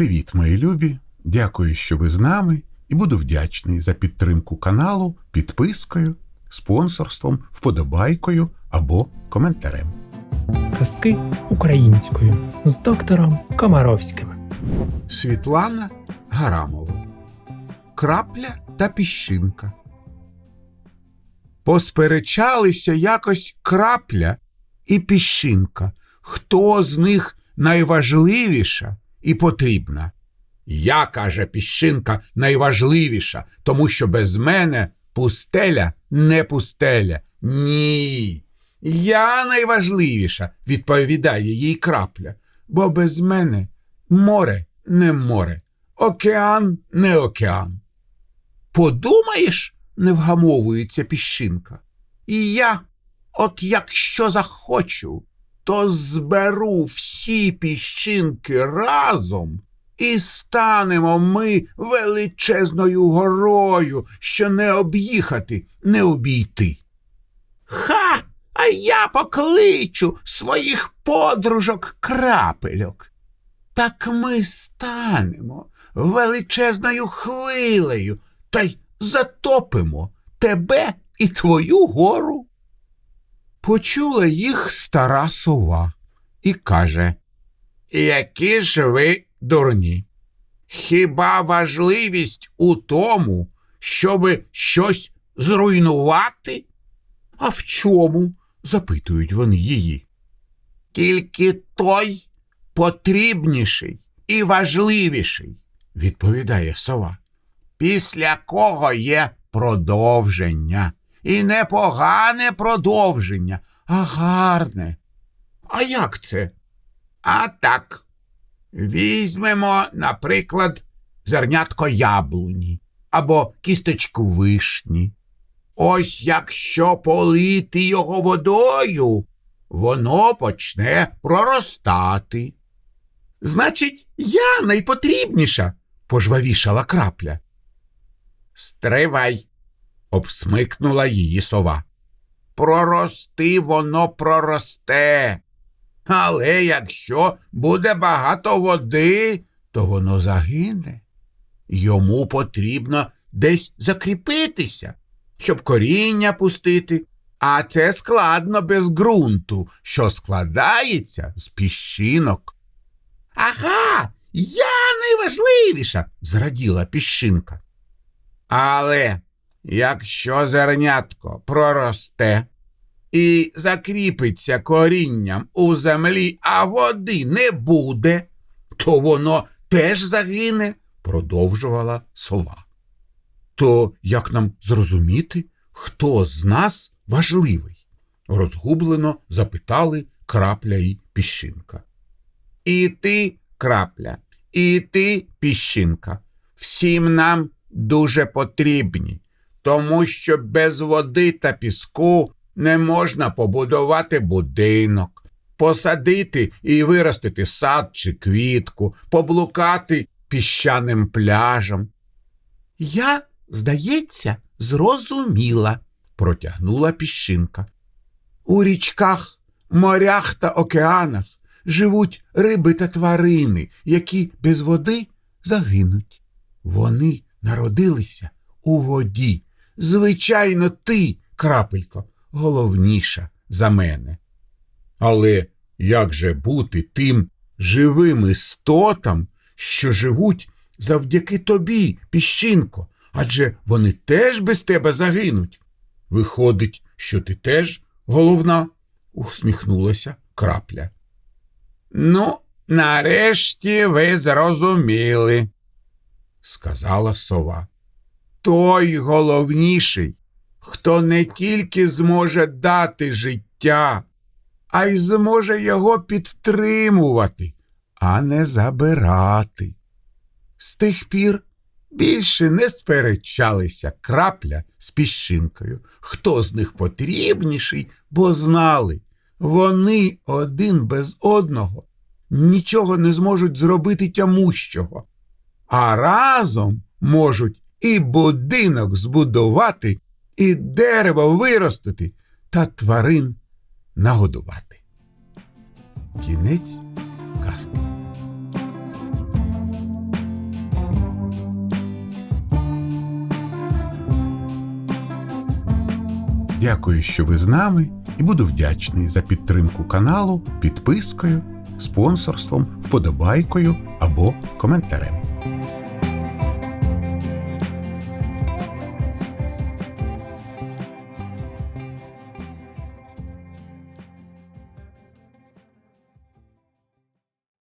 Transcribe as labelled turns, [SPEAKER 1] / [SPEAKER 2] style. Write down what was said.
[SPEAKER 1] Привіт, мої любі! Дякую, що ви з нами, і буду вдячний за підтримку каналу підпискою, спонсорством, вподобайкою або коментарем.
[SPEAKER 2] Казки українською з доктором Комаровським.
[SPEAKER 1] Світлана Гарамова. Крапля та піщинка. Посперечалися якось крапля і піщинка. Хто з них найважливіша і потрібна? Я, каже піщинка, найважливіша, тому що без мене пустеля не пустеля. Ні. Я найважливіша, відповідає їй крапля, бо без мене море не море, океан не океан. Подумаєш, не вгамовується піщинка. І я, от якщо захочу, то зберу всі піщинки разом і станемо ми величезною горою, що не об'їхати, не обійти. Ха! А я покличу своїх подружок крапельок. Так ми станемо величезною хвилею та й затопимо тебе і твою гору. Почула їх стара сова і каже Які ж ви дурні? Хіба важливість у тому, щоби щось зруйнувати? А в чому? запитують вони її. Тільки той потрібніший і важливіший, відповідає сова. Після кого є продовження. І не погане продовження, а гарне. А як це? А так. Візьмемо, наприклад, зернятко яблуні або кісточку вишні. Ось якщо полити його водою, воно почне проростати. Значить, я найпотрібніша, пожвавішала крапля. Стривай, обсмикнула її сова. Прорости воно проросте. Але якщо буде багато води, то воно загине. Йому потрібно десь закріпитися, щоб коріння пустити, а це складно без ґрунту, що складається з піщинок. Ага, я найважливіша, зраділа піщинка. Але якщо зернятко проросте і закріпиться корінням у землі, а води не буде, то воно теж загине, продовжувала сова. То як нам зрозуміти, хто з нас важливий? розгублено запитали крапля і піщинка. І ти, крапля, і ти, піщинка, всім нам дуже потрібні, тому що без води та піску не можна побудувати будинок, посадити і виростити сад чи квітку, поблукати піщаним пляжем. Я, здається, зрозуміла, протягнула піщинка. У річках, морях та океанах живуть риби та тварини, які без води загинуть. Вони народилися у воді. Звичайно, ти, крапелько, головніша за мене. Але як же бути тим живим істотам, що живуть завдяки тобі, піщинко, адже вони теж без тебе загинуть. Виходить, що ти теж головна, усміхнулася крапля. Ну, нарешті ви зрозуміли, сказала сова. Той головніший, хто не тільки зможе дати життя, а й зможе його підтримувати, а не забирати. З тих пір більше не сперечалися крапля з піщинкою, хто з них потрібніший, бо знали, вони один без одного нічого не зможуть зробити тямущого, а разом можуть і будинок збудувати, і дерево виростити та тварин нагодувати. Кінець казки. Дякую, що ви з нами, і буду вдячний за підтримку каналу підпискою, спонсорством, вподобайкою або коментарем.